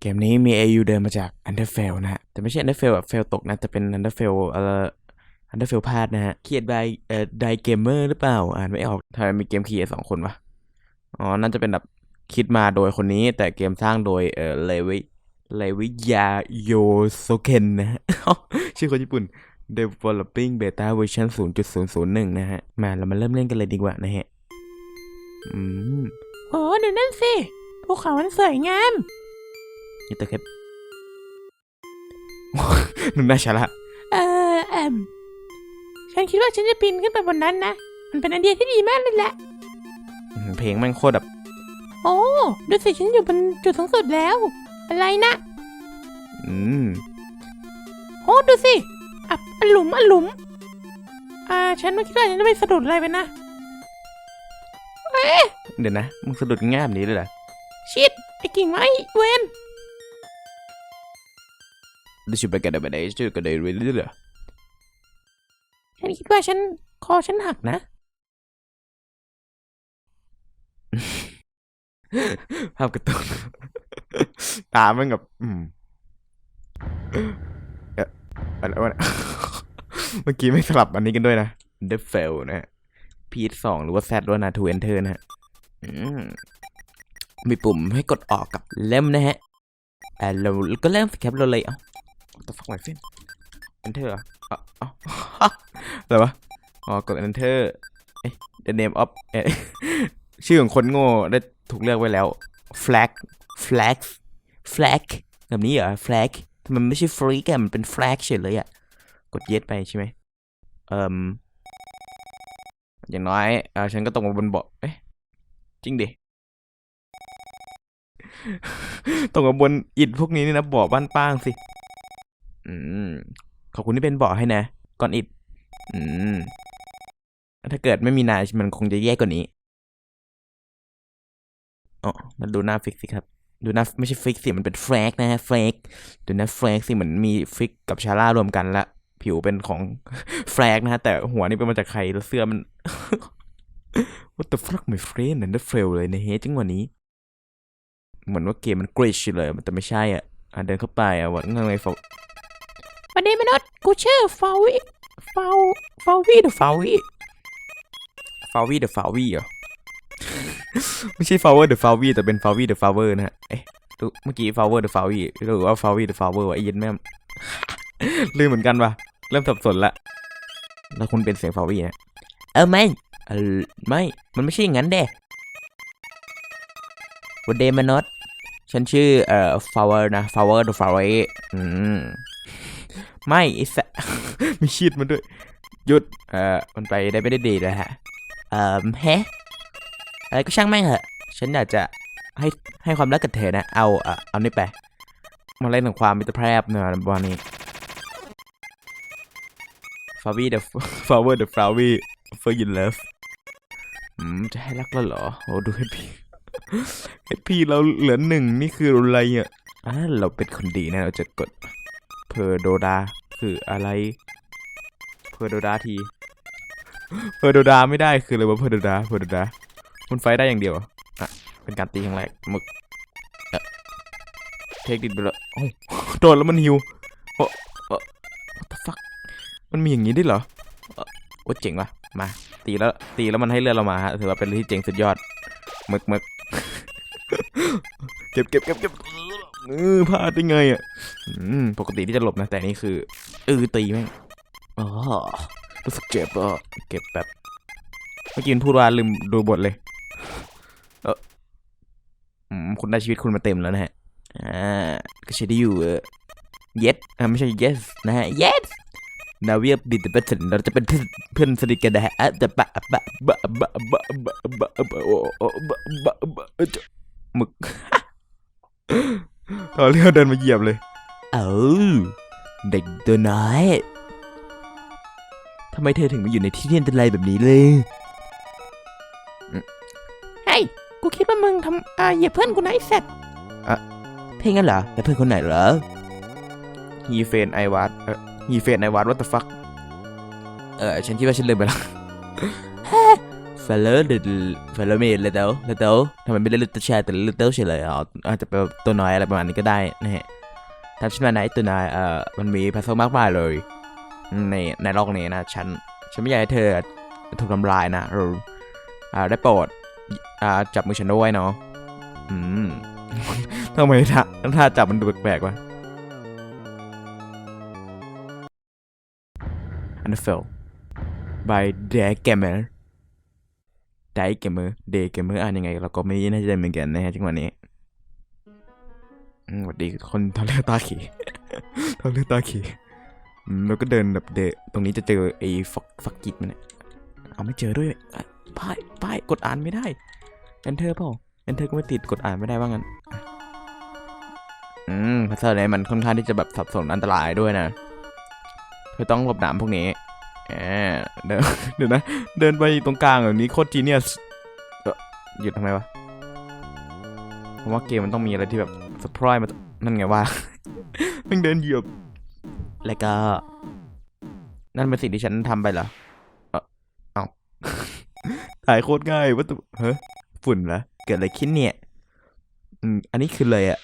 เกมนี้มี AU เดินมาจาก Underfell นะฮะ แต่ไม่ใช่ Underfell แบบ fail ตกนะ แต่เป็น Underfell เอ่อ Underfell พลาดนะฮะเขียน by เอ่อ Die Gamer หรือเปล่า อ่านไม่ออกทำไมมีเกมเคีสองคนวะ อ๋อ น่าจะเป็นแบบคิดมาโดยคนนี้ แต่เกมสร้างโดยเอ่อเลวิเลวิยาโยโซเคนนะฮะชื่อคนญี่ปุ่น developing beta version 0.001 นะฮะ มาเรามาเริ่มเล่นกันเลยดีกว่านะฮะ อืมโอ้เดี๋ยวนั่นสิ ภูเขามันสวยงามนี่ตัวแค่หนึ่งน่าชาละเออแอมฉันคิดว่าฉันจะปีนขึ้นไปบนนั้นนะ มันเป็นไอเดียที่ดีมากเลยแหละอืมเพลงแมันโคตรแบบ โอ้ดูสิฉันอยู่บนจุดสูงสุดแล้ว อะไรนะ อืม โอ้ดูสิอับอันหลุมอันหลุม อ่า ฉันไม่คิดว่าฉันจะไปสะดุดอะไรไปนะ เอ๊ะเดี๋ยวนะ มึงสะดุดง่ายแบบนี้เลยเหรอ ชิดไอ้กิ่งไม้เวนดิฉันไปกันได้ไปไหนชื่อกันได้เรื่อยๆเหรอฉันคิดว่าฉันคอฉันหักนะ ภาพกระตุ้นตามันกับอืมเอ๊ะอะไรวะเนี่ยเมื่อกี้ไม่สลับอันนี้กันด้วยนะ The Fail นะฮะพีทสองหรือว่า Z ด้วยนะ To Enter นะฮะอื มีปุ่มให้กดออกกับเล่มนะฮะอ่าเราก็เริ่มสแคปเราเลยเอ้า What the fuck my friend Enter เหรอเอ้าเอ้าอะไรวะอ๋อกด Enter เอ๊ะ The name of เอ๊ะชื่อของคนโง่ได้ถูกเลือกไว้แล้ว flag flag flag แบบนี้เหรอ flag มันไม่ใช่ freak อะมันเป็น flag เฉยเลยอะกด yes ไปใช่ไหมเอ่มอย่างน้อยเออฉันก็ตกมาบนเบาะเอ๊ะจริงดิ ตกมาบนอิฐพวกนี้นี่นะเบาะบ้านป้างสิ อืม ขอบคุณที่เป็นเบาะให้นะ ก่อนอิฐ อืม ถ้าเกิดไม่มีนายมันคงจะแย่กว่านี้อ๋อมาดูหน้าฟิกสิครับ ดูหน้าไม่ใช่ฟิกสิ มันเป็นแฟกนะฮะแฟกดูหน้าแฟกสิเหมือนมีฟิกกับชาร่ารวมกันละผิวเป็นของแฟกนะฮะ แต่หัวนี่เป็นมาจากใครแล้วเสื้อมัน What the fuck my friend นั่นเฟลเลยในะเฮจังหวะนี้ เหมือนว่าเกมมันกริชเลยแต่ไม่ใช่อะอะเดินเข้าไปอะว่าไงฟอวันนี้มนุษย์กูชื่อฟาวิฟาวฟาวิเดอะฟาวิฟาวีเดอะฟาวีเหรอไม่ใช่ฟาเวอร์เดอะฟาวีแต่เป็นฟาวีเดอะฟาเวอร์นะฮะเอ๊ะดูเมื่อกี้ฟาเวอร์เดอะฟาวีหรือว่าฟาวีเดอะฟาเวอร์วะไอ้เย็นแม่มลืมเหมือนกันว่ะเริ่มสับสนละแล้วคุณเป็นเสียงฟาวีนะเออไม่เออไม่ มันไม่ใช่อย่างนั้นเด้วันเดย์มานอต ฉันชื่อเอ่อฟาวเวอร์นะฟาวเวอร์เดอะฟาวีอืมไม่ไอ้สะมีชีดมันด้วย หยุด เอ่อ มันไปได้ไม่ได้ดีเลยฮะ เอ่อเฮอะไรก็ช่างแม่งเหอะ ฉันอยากจะให้ให้ความรักกับเธอนะ เอา เอ่อ เอานี่ไป มาเล่นของความมิตรภาพหน่อยวันนี้ฟาวีเดอะฟาวเวอร์เดอะฟาวีเฟอร์ยินเลิฟอืม จะให้รักแล้วเหรอ โอ้ดูให้พี่ พี่เราเหลือหนึ่งนี่คืออะไรอะอ่าเราเป็นคนดีนะ เราจะกดเพอร์โดดาคืออะไรเพอร์โดดาทีเพอร์โดดาไม่ได้คืออะไรวะเพอร์โดดาเพอร์โดดามันไฟได้อย่างเดียวเหรออะเป็นการตีครั้งแรกหมึกเทคดิดไปแล้วโอ้โดนแล้วมันฮิวโอ้โอ้ what the fuck มันมีอย่างนี้ได้เหรอโอ้เจ๋งว่ะมาตีแล้วตีแล้วมันให้เลือดเรามาฮะถือว่าเป็นที่เจ๋งสุดยอดหมึกหมึก เก็บเก็บเก็บเก็บเออพลาดได้ไงอะอืมปกติที่จะหลบนะแต่นี่คือเออตีแม่งอ๋อรู้สึกเจ็บอะเก็บแบบเมื่อกี้มันพูดว่าลืมดูบทเลย เอออืมคุณได้ชีวิตคุณมาเต็มแล้วนะฮะอ่าก็ใช้ได้อยู่เออ yes อ่าไม่ใช่ yes นะฮะ yes นาวีดิดเปเซนเราจะเป็นเพื่อนสนิทกันนะฮะอะแต่บะบะบะบะบะบะบะบะโอ้โอ้บะบะบะเอ้ยจะ หมึกตอนเรียวเดินมาเหยียบเลย เอ้าเด็กตัวน้อยทำไมเธอถึงมาอยู่ในที่ที่อันตรายแบบนี้เลยเฮ้ยกูคิดว่ามึงทำอ่าเหยียบเพื่อนกูนะไอ้เสร็จเพ่งั้นเหรอแล้วเพื่อนคนไหนเหรอฮีเฟนไอวัตเออฮีเฟนไอวัต what the fuck เออฉันคิดว่าฉันลืมไปแล้ว follow the follow me little little ทำไมไม่ได้ little share แต่ little เฉยเลยอ๋ออาจจะเป็นตัวน้อยอะไรประมาณนี้ก็ได้นะฮะทำฉันมาไหนตัวน้อยเอ่อมันมีพัซเซิลมากมายเลย ในในโลกนี้นะฉันฉันไม่อยากให้เธอถูกทำลายนะหรืออ่าได้โปรดอ่าจับมือฉันด้วยเนาะอืมทำไมท่าท่าจับมันดูแปลกๆวะ NFL by Day Gamer Day Gamer Day Gamer อ่านยังไง เราก็ไม่น่าจะได้เหมือนกันนะฮะจังหวะนี้สวัสดีคนทำเลอตาขี่ทำเลอตาขี่แล้วก็เดินแบบเดะตรงนี้จะเจอไอ้ฟักฟักกิดมันเนี่ยเอาไม่เจอด้วยป้ายป้ายกดอ่านไม่ได้ Enter เปล่า Enter ก็ไม่ติดกดอ่านไม่ได้ว่างั้นอืมภาษาไหนมันค่อนข้างที่จะแบบสับสนอันตรายด้วยนะเธอต้องหลบหนามพวกนี้ แหมเดินเดี๋ยวนะ เดินไปตรงกลางแบบนี้โคตรจีเนียสหยุดทำไมวะผมว่าเกมมันต้องมีอะไรที่แบบสปอยมานั่นไงว่ามันเดินเหยียบ แล้วก็ นั่นเป็นสิ่งที่ฉันทำไปเหรอ เออเอาถ่ายโคตรง่ายว่าตัวเฮ้ยฝุ่นเหรอ เกิดอะไรขึ้นเนี่ยอืมอันนี้คือเลยอะ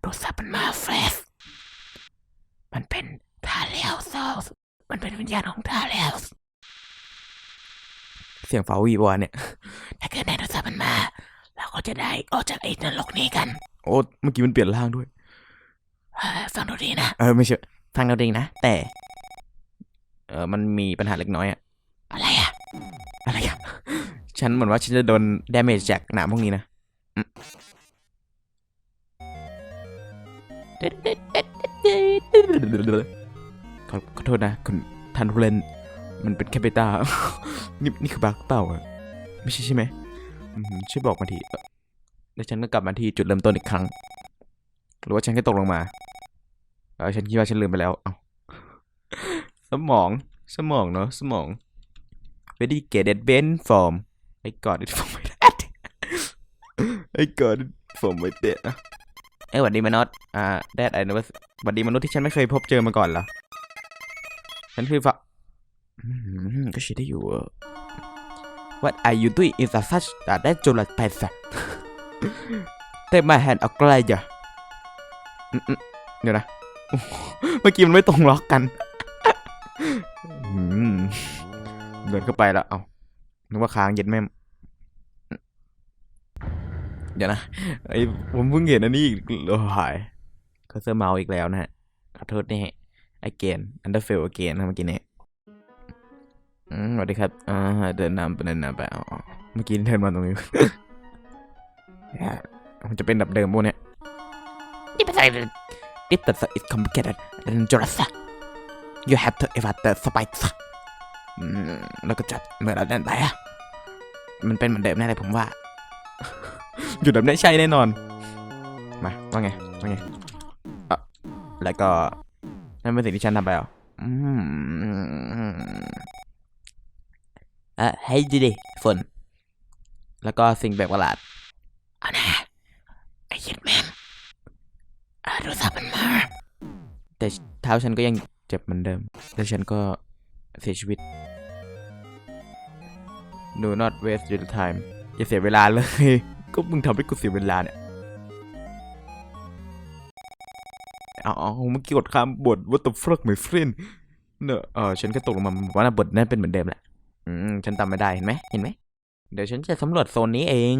โทรศัพท์มันมาเฟสมันเป็นทาเลียลซ มันเป็นวิญญาณของทาเลียลเสียงฟาวีวะเนี่ย ถ้าเกิดในโทรศัพท์มันมา เราก็จะได้ออกจากไอ้นรกนี้กัน โอ้เมื่อกี้มันเปลี่ยนร่างด้วยฟังดูดีนะ เออไม่ใช่ฟังดูดีนะ แต่ เออมันมีปัญหาเล็กน้อยอะอะไรอะอะไรอะฉันเหมือนว่าฉันจะโดนดาเมจจากหนามพวกนี้นะอืม ขอขอโทษนะคุณทันทุเรนมันเป็นแคปิตานี่นี่คือบักเปล่าอะไม่ใช่ใช่ไหมช่วยบอกมาทีแล้วฉันก็กลับมาที่จุดเริ่มต้นอีกครั้ง หรือว่าฉันแค่ตกลงมาเออฉันคิดว่าฉันลืมไปแล้วเอาสมองสมองเนาะสมอง ready get it bent from I got it from my dad I got it from my dad อะเอ้ยหวัดดีมนุษย์อ่า dad I never หวัดดีมนุษย์ที่ฉันไม่เคยพบเจอมาก่อนเหรอ ฉันคือฟะอืมก็ใช้ได้อยู่ What are you doing in such a dangerous place Take my hand เอาไกลจ้ะเดี๋ยวนะ เมื่อกี้มันไม่ตรงล็อกกันเดินเข้าไปแล้ว เอานึกว่าค้างเย็นแม่เดี๋ยวนะ ไอ้ผมเพิ่งเห็นอันนี้อีกโอ้ยเขาเซอร์เมาอีกแล้วนะฮะ ขอโทษนี่ ไอเกนอันเดอร์เฟลเกนนะเมื่อกี้เนี่ยอืมสวัสดีครับอ่าเดินนำไปเดินนำไปอ๋อเมื่อกี้เดินมาตรงนี้มันจะเป็นแบบเดิมพวกเนี้ยนี่เป็นอะไร If the is complicated and dangerous you have to evaluate the spikes อืมแล้วก็จับเมื่อเราเดินไปอะมันเป็นเหมือนเดิมแน่เลยผมว่า อยู่แบบนี้ใช่แน่นอน มา ว่าไง ว่าไงอะแล้วก็ นั่นเป็นสิ่งที่ฉันทำไปเหรออืมอะให้ดีดิฝนแล้วก็สิ่งแปลกประหลาดเอานะไอ้ยิดแม่งอะโทรศัพท์มันมา แต่เท้าฉันก็ยังเจ็บเหมือนเดิม แล้วฉันก็เสียชีวิต Do not waste your time อย่าเสียเวลาเลย ก็มึงทำให้กูเสียเวลาเนี่ย อาเอเมื่อกี้กดข้ามบท What the fuck my friend เนอะเออฉันก็ตกลงมาว่านะบทนั้นเป็นเหมือนเดิมแหละ อืม ฉันจำไม่ได้เห็นไหมเห็นไหม เดี๋ยวฉันจะสำรวจโซนนี้เอง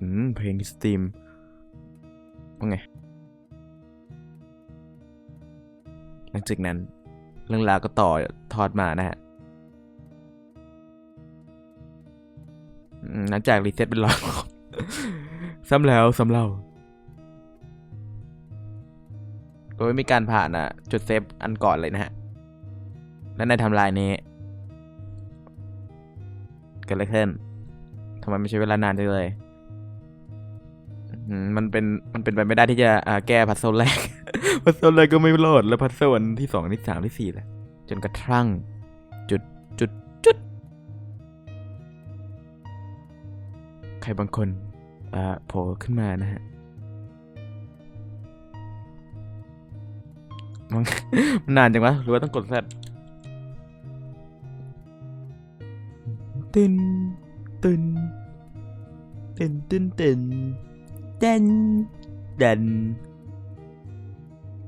อืม เพลงสตรีมว่าไง หลังจากนั้น เรื่องราวก็ต่อทอดมานะฮะอืมหลังจากรีเซ็ตเป็นร้อยรอบซ้ำแล้วซ้ำเล่า โดยมีการผ่านอะ จุดเซฟอันก่อนเลยนะฮะ และในทำลายนี้เกิดอะไรขึ้นทำไมไม่ใช้เวลานานจังเลย มันเป็นมันเป็นไปไม่ได้ที่จะแก้พัซเซิลแรก พัซเซิลแรกก็ไม่รอดแล้วพัซเซิลอันที่สองที่สามที่สี่แหละจนกระทั่ง จุดจุดจุด ใครบางคนอ่าโผล่ขึ้นมานะฮะ มันมันนานจังวะหรือว่าต้องกดแซดตึนตึนตึนตึนตึนเดันเดัน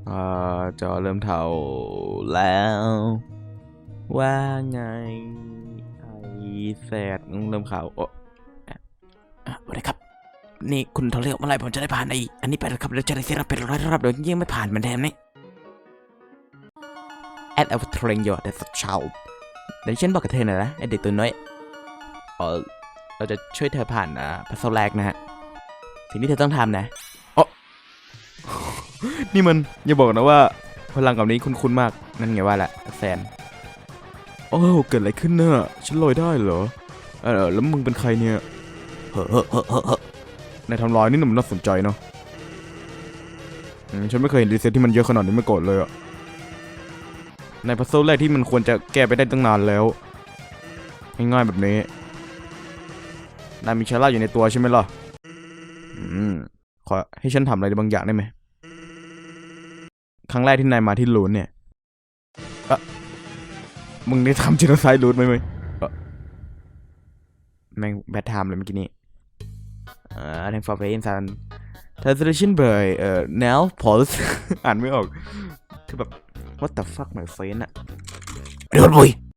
อ่าจอเริ่มเท่าแล้ว ว่าไง ไอแซดเริ่มข่าวโอ้อะสวัสดีครับ นี่คุณโทรเรียกเมื่อไหรผมจะได้ผ่านไอ้อันนี้ไปแล้วครับเดี๋ยวจะได้เสียรับเป็นร้อยรับเดี๋ยวยิ่งไม่ผ่านเหมือนเดิมนี่แอดเอาเทรน ยอดแต่สักเช้าเดี๋ยวฉันบอกกับเธอหน่อยนะไอเด็กตัวน้อยเออเราจะช่วยเธอผ่านอ่าพัซเซิลแรกนะฮะสิ่งที่เธอต้องทำนะอ๋อนี่มันอย่าบอกนะว่าพลังกับนี้คุ้นๆมากนั่นไงว่าแหละแฟนโอ้เกิดอะไรขึ้นเนอะฉันลอยได้เหรอเออแล้วมึงเป็นใครเนี่ยเฮ้อเฮ้อเฮ้อเฮ้อเฮ้อในทำลายนี่มันน่าสนใจเนาะอืมฉันไม่เคยเห็นรีเซ็ตที่มันเยอะขนาดนี้มาก่อนเลยอะ ในพัซเซิลแรกที่มันควรจะแก้ไปได้ตั้งนานแล้วง่ายๆแบบนี้นายมีชาร่าอยู่ในตัวใช่ไหมล่ะอืมขอให้ฉันทำอะไรบางอย่างได้ไหมครั้งแรกที่นายมาที่ลูนเนี่ยอะมึงได้ทำจิโนไซด์ลูนไหมไหมแม่งแบทไทม์เลยเมื่อกี้นี้เอ่อ thank for playing sun translation by เอ่อ now pause อ่านไม่ออก คือแบบ what the fuck my friend อะ เดี๋ยวบุย